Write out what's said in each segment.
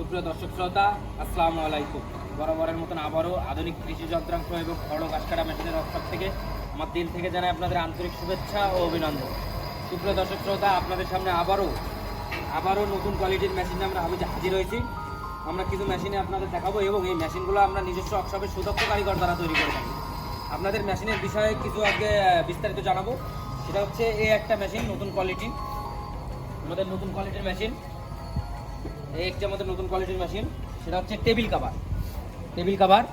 সুপ্রিয় দর্শক শ্রোতা, আসসালামু আলাইকুম। বরাবরের মতন আবারও আধুনিক কৃষি যন্ত্রাংশ এবং খড় গাছ কাটা মেশিনের অক্ষর থেকে আমার দিল থেকে জানাই আপনাদের আন্তরিক শুভেচ্ছা ও অভিনন্দন। সুপ্রিয় দর্শক শ্রোতা, আপনাদের সামনে আবারও আবারও নতুন কোয়ালিটির মেশিন আমরা হাজির হয়েছি। আমরা কিছু মেশিনে আপনাদের দেখাবো এবং এই মেশিনগুলো আমরা নিজস্ব ওয়ার্কশপের সুদক্ষ কারিগর দ্বারা তৈরি করে থাকি। আপনাদের মেশিনের বিষয়ে কিছু আগে বিস্তারিত জানাব। সেটা হচ্ছে এই একটা মেশিন নতুন কোয়ালিটি আমাদের নতুন কোয়ালিটির মেশিন এই একটি আমাদের নতুন কোয়ালিটির মেশিন সেটা হচ্ছে টেবিল কাভার টেবিল কাভার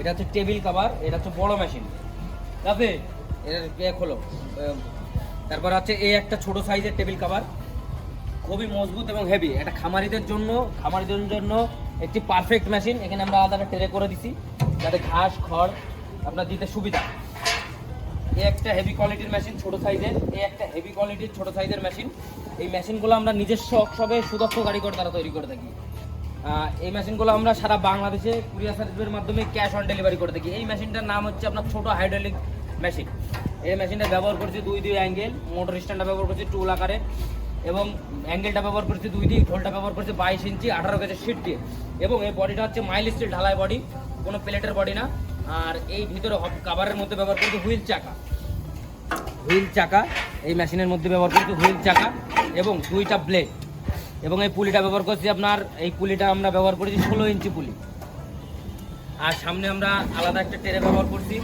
এটা হচ্ছে টেবিল কাভার এটা হচ্ছে বড় মেশিন ঠিক আছে এর এ খোলো। তারপর হচ্ছে এই একটা ছোট সাইজের টেবিল কাভার খুবই মজবুত এবং হেভি এটা খামারিদের জন্য খামারিদের জন্য একটি পারফেক্ট মেশিন এখানে আমরা আলাদা ট্রে করে দিছি, যাতে ঘাস, খড় আপনার দিতে সুবিধা। এই একটা হেভি কোয়ালিটির মেশিন ছোট সাইজের এই একটা হেভি কোয়ালিটির ছোট সাইজের মেশিন এই মেশিনগুলো আমরা নিজস্ব ওয়ার্কশপে সুদক্ষ কারিগর দ্বারা তৈরি করে থাকি। এই মেশিনগুলো আমরা সারা বাংলাদেশে কুরিয়ার সার্ভিসের মাধ্যমে ক্যাশ অন ডেলিভারি করে থাকি। এই মেশিনটার নাম হচ্ছে আপনার ছোট হাইড্রোলিক মেশিন এই মেশিনটা ব্যবহার করছি দুই দুই অ্যাঙ্গেল মোটর স্ট্যান্ডটা ব্যবহার করছি টুল আকারে এবং অ্যাঙ্গেলটা ব্যবহার করছি দুই দিক ঢোলটা ব্যবহার করছি বাইশ ইঞ্চি আঠারো কেজি শিট দিয়ে। এবং এই বডিটা হচ্ছে মাইল স্টিল ঢালাই বডি কোনো প্লেটের বডি না। আর এই ভিতরে কাভারের মধ্যে ব্যবহার করছি হুইল চাকা। হুইল চাকা, এই মেশিনের মধ্যে ব্যবহার করছি হুইল চাকা এবং দুইটা ব্লেড এবং এই পুলিটা ব্যবহার করছি আপনার, এই পুলিটা আমরা ব্যবহার করেছি ষোলো ইঞ্চি পুলি। আর সামনে আমরা আলাদা একটা টেরে ব্যবহার করছি।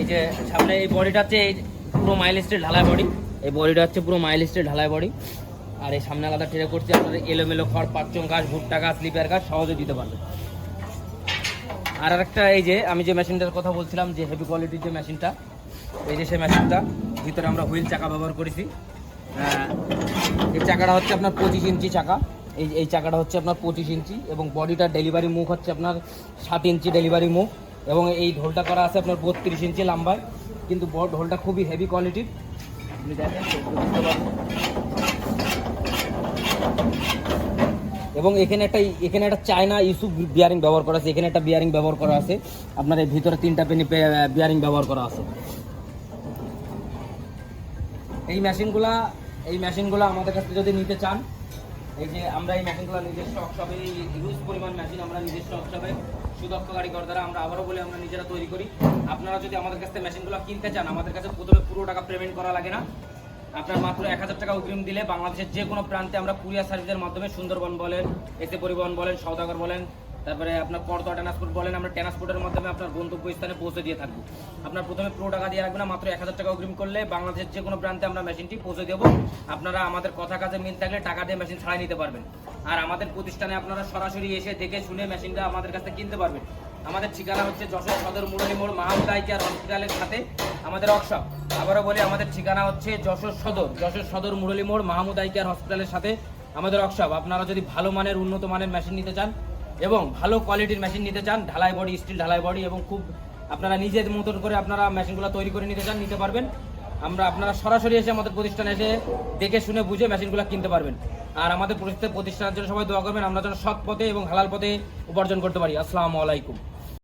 এই যে সামনে এই বডিটা হচ্ছে এই পুরো মাইল ঢালাই বডি এই বডিটা হচ্ছে পুরো মাইল ঢালাই বডি আর এই সামনে আলাদা টেরে করছি আপনাদের এলোমেলো খড় পাঁচচং ঘাস, ভুট্টা গাছ স্লিপার গাছ সহজে দিতে পারবে আর একটা এই যে, আমি যে মেশিনটার কথা বলছিলাম, যে হেভি কোয়ালিটির যে মেশিনটা এই যে সেই মেশিনটা ভিতরে আমরা হুইল চাকা ব্যবহার করেছি। এই চাকাটা হচ্ছে আপনার পঁচিশ ইঞ্চি চাকা। এই এই চাকাটা হচ্ছে আপনার পঁচিশ ইঞ্চি এবং বডিটার ডেলিভারি মুখ হচ্ছে আপনার সাত ইঞ্চি ডেলিভারি মুখ এবং এই ঢোলটা করা আছে আপনার বত্রিশ ইঞ্চি লম্বায়। কিন্তু ঢোলটা খুবই হেভি কোয়ালিটির আপনি দেখেন। এবং এখানে একটা এখানে একটা চায়না ইস্যু বিয়ারিং ব্যবহার করা আছে। এখানে একটা বিয়ারিং ব্যবহার করা আছে। আপনার এই ভিতরে তিনটা পেনি বিয়ারিং ব্যবহার করা আছে। এই মেশিনগুলা এই মেশিনগুলো আমাদের কাছে যদি নিতে চান, এই যে আমরা এই মেশিনগুলো নিজস্ব ওয়ার্কশপে হিউজ পরিমাণ মেশিন আমরা নিজস্ব ওয়ার্কশপে সুদক্ষ কারিগর দ্বারা আমরা আবারও বলে, আমরা নিজেরা তৈরি করি। আপনারা যদি আমাদের কাছ থেকে মেশিনগুলো কিনতে চান, আমাদের কাছে প্রথমে পুরো টাকা পেমেন্ট করা লাগে না। আপনার মাত্র এক হাজার টাকা অগ্রিম দিলে বাংলাদেশের যে কোনো প্রান্তে আমরা কুরিয়ার সার্ভিসের মাধ্যমে সুন্দরবন বলেন, এসে পরিবহন বলেন সৌদাগর বলেন, তারপরে আপনার করতোয়া ট্রান্সপোর্ট বলেন, আমরা ট্রান্সপোর্টের মাধ্যমে আপনার গন্তব্য স্থানে পৌঁছে দিয়ে থাকব। আপনার প্রথমে পুরো টাকা দিয়ে রাখবেন না, মাত্র এক হাজার টাকা অগ্রিম করলে বাংলাদেশের যে কোনো প্রান্তে আমরা মেশিনটি পৌঁছে দেবো। আপনারা আমাদের কথা কাজে মিল থাকলে টাকা দিয়ে মেশিন ছাড়াই নিতে পারবেন। আর আমাদের প্রতিষ্ঠানে আপনারা সরাসরি এসে দেখে শুনে মেশিনটা আমাদের কাছে কিনতে পারবেন। আমাদের ঠিকানা হচ্ছে যশোর সদর মুরলী মোড় মাহমুদ আই কেয়ার হসপিটালের সাথে আমাদের ওয়ার্কশপ আবারও বলি, আমাদের ঠিকানা হচ্ছে যশোর সদর যশোর সদর মুরলী মোড় মাহমুদ আই কেয়ার হসপিটালের সাথে আমাদের ওয়ার্কশপ আপনারা যদি ভালো মানের, উন্নত মানের মেশিন নিতে চান এবং ভালো কোয়ালিটির মেশিন নিতে চান, ঢালাই বডি স্টিল ঢালাই বডি এবং খুব আপনারা নিজের মতন করে আপনারা মেশিনগুলো তৈরি করে নিতে চান, নিতে পারবেন। আমরা আপনারা সরাসরি এসে আমাদের প্রতিষ্ঠানে এসে দেখে শুনে বুঝে মেশিনগুলো কিনতে পারবেন। আর আমাদের প্রতিষ্ঠানের জন্য সবাই দোয়া করবেন, আমরা যেন সৎ পথে এবং হালাল পথে উপার্জন করতে পারি। আসসালামু আলাইকুম।